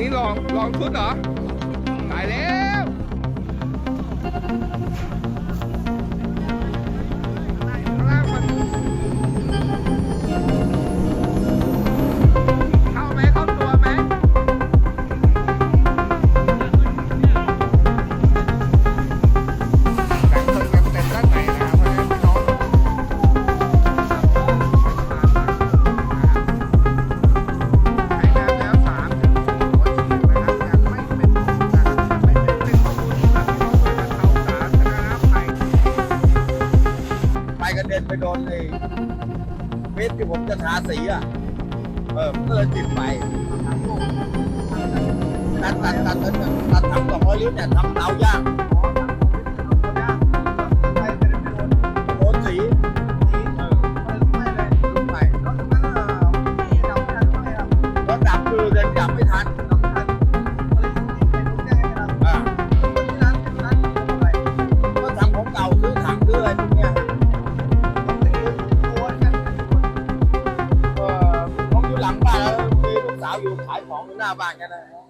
นี่ลองลองชุนเหรอไปเลย กระเด็นไปโดนในเม็ดที่ผมจะทาสีอะ เออก็เลยติดไปตัดตัดตัดตัดตัดทำสองร้อยลิตรเนี่ยทำเตาย่าง อยู่ขายของอยู่หน้าบ้านกันั้น